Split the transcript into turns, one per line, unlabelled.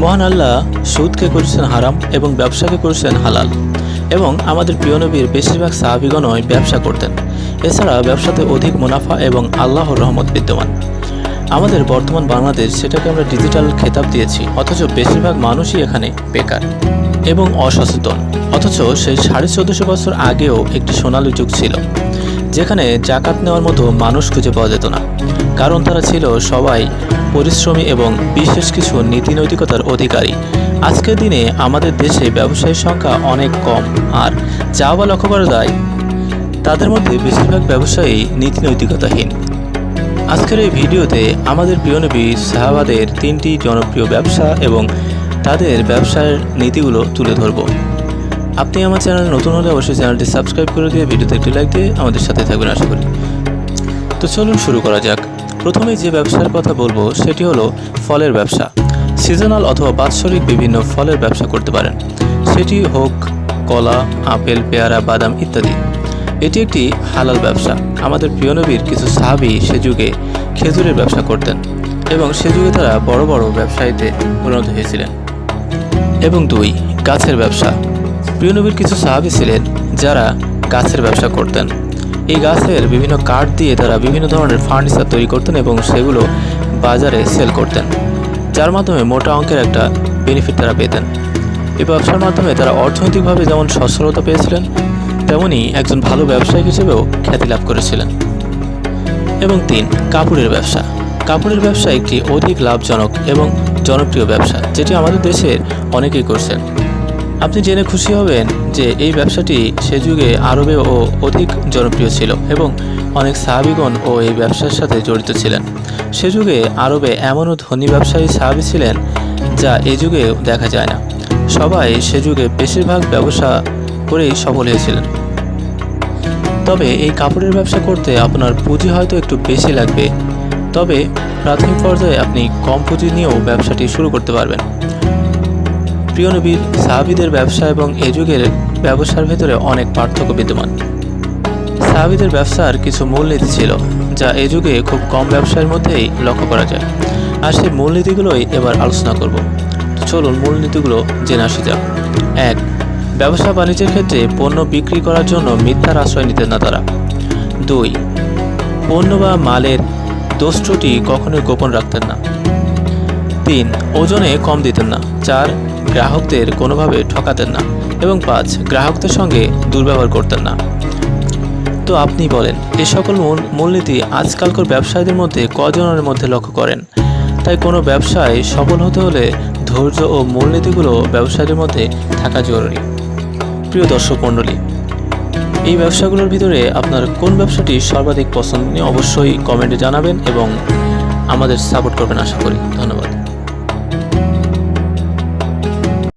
মহান আল্লাহ সুদকে করেছেন হারাম এবং ব্যবসাকে করেছেন হালাল। এবং আমাদের প্রিয় নবীর বেশিরভাগ সাহাবিগণই ব্যবসা করতেন। এছাড়া ব্যবসাতে অধিক মুনাফা এবং আল্লাহর রহমত বিদ্যমান। আমাদের বর্তমান বাংলাদেশ সেটাকে আমরা ডিজিটাল খেতাব দিয়েছি, অথচ বেশিরভাগ মানুষই এখানে বেকার এবং অসচেতন। অথচ সেই সাড়ে চোদ্দশো বছর আগেও একটি সোনালী যুগ ছিল, যেখানে জাকাত নেওয়ার মতো মানুষ খুঁজে পাওয়া যেত না। কারণ তারা ছিল সবাই পরিশ্রমী এবং বিশেষ কিছু নীতি নৈতিকতার অধিকারী। আজকের দিনে আমাদের দেশে ব্যবসায়ীর সংখ্যা অনেক কম, আর যা বা লক্ষ্য করা যায়, তাদের মধ্যে বেশিরভাগ ব্যবসায়ী নীতি নৈতিকতাহীন আজকের এই ভিডিওতে আমাদের প্রিয় নবী সাহাবাদের তিনটি জনপ্রিয় ব্যবসা এবং তাদের ব্যবসার নীতিগুলো তুলে ধরব। আপনি আমার চ্যানেল নতুন হলে অবশ্যই চ্যানেলটি সাবস্ক্রাইব করে দিয়ে ভিডিওতে একটি লাইক দিয়ে আমাদের সাথে থাকবেন, আশা করি। তো চলুন শুরু করা যাক। প্রথমে যে ব্যবসার কথা বলব, সেটি হলো ফলের ব্যবসা। সিজনাল অথবা বাৎসরিক বিভিন্ন ফলের ব্যবসা করতে পারেন। সেটি হোক কলা, আপেল, পেয়ারা, বাদাম ইত্যাদি। এটি একটি হালাল ব্যবসা। আমাদের প্রিয় নবীর কিছু সাহাবি সে যুগে খেজুরের ব্যবসা করতেন এবং সে যুগে তারা বড় বড় ব্যবসায়ীতে পরিণত হয়েছিলেন। এবং দুই, গাছের ব্যবসা। প্রিয় নবীর কিছু সাহাবি ছিলেন যারা গাছের ব্যবসা করতেন। এই গাছের বিভিন্ন কাঠ দিয়ে তারা বিভিন্ন ধরনের ফার্নিচার তৈরি করতেন এবং সেগুলো বাজারে সেল করতেন, যার মাধ্যমে মোটা অঙ্কের একটা বেনিফিট তারা পেতেন। এই ব্যবসার মাধ্যমে তারা অর্থনৈতিকভাবে যেমন সচ্ছলতা পেয়েছিলেন, তেমনি একজন ভালো ব্যবসায়ী হিসেবেও খ্যাতি লাভ করেছিলেন। এবং তিন, কাপড়ের ব্যবসা। কাপড়ের ব্যবসা একটি অধিক লাভজনক এবং জনপ্রিয় ব্যবসা, যেটি আমাদের দেশের অনেকেই করছেন। আপনি জেনে খুশি হবেন যে এই ব্যবসাটি সে যুগে আরবে ও অধিক জনপ্রিয় ছিল এবং অনেক সাহাবিগণ ও এই ব্যবসার সাথে জড়িত ছিলেন। সে যুগে আরবে এমনও ধনী ব্যবসায়ী সাহাবি ছিলেন যা এ যুগে দেখা যায় না। সবাই সে যুগে বেশিরভাগ ব্যবসা করেই সফল হয়েছিলেন। তবে এই কাপড়ের ব্যবসা করতে আপনার পুঁজি হয়তো একটু বেশি লাগবে, তবে প্রাথমিক পর্যায়ে আপনি কম পুঁজি নিয়েও ব্যবসাটি শুরু করতে পারবেন। প্রিয় নবীর, সাহাবিদের ব্যবসা এবং এ যুগের ব্যবসার ভেতরে অনেক পার্থক্য বিদ্যমান। সাহাবিদের ব্যবসার কিছু মূলনীতি ছিল, যা এ যুগে খুব কম ব্যবসার মধ্যেই লক্ষ্য করা যায়। আর সেই মূলনীতিগুলোই এবার আলোচনা করব। চলুন মূলনীতিগুলো জেনে আসা যাক। এক, ব্যবসা বাণিজ্যের ক্ষেত্রে পণ্য বিক্রি করার জন্য মিথ্যার আশ্রয় নিতেন না তারা। দুই, পণ্য বা মালের দোষ কখনোই গোপন রাখতেন না। তিন, ওজনে কম দিতেন না। চার গ্রাহকদের কোনোভাবে ঠকাতেন না এবং পাঁচ, গ্রাহকদের সঙ্গে দুর্ব্যবহার করতেন না। তো আপনি বলেন এই সকল মূল, মূলনীতি আজকালকার ব্যবসায়ীদের মধ্যে কজনের মধ্যে লক্ষ্য করেন? তাই কোনো ব্যবসায় সফল হতে হলে ধৈর্য ও মূলনীতিগুলো ব্যবসায়ীদের মধ্যে থাকা জরুরি। প্রিয় দর্শক মণ্ডলী, এই ব্যবসাগুলোর ভিতরে আপনার কোন ব্যবসাটি সর্বাধিক পছন্দনীয় অবশ্যই কমেন্টে জানাবেন এবং আমাদের সাপোর্ট করবেন আশা করি। ধন্যবাদ।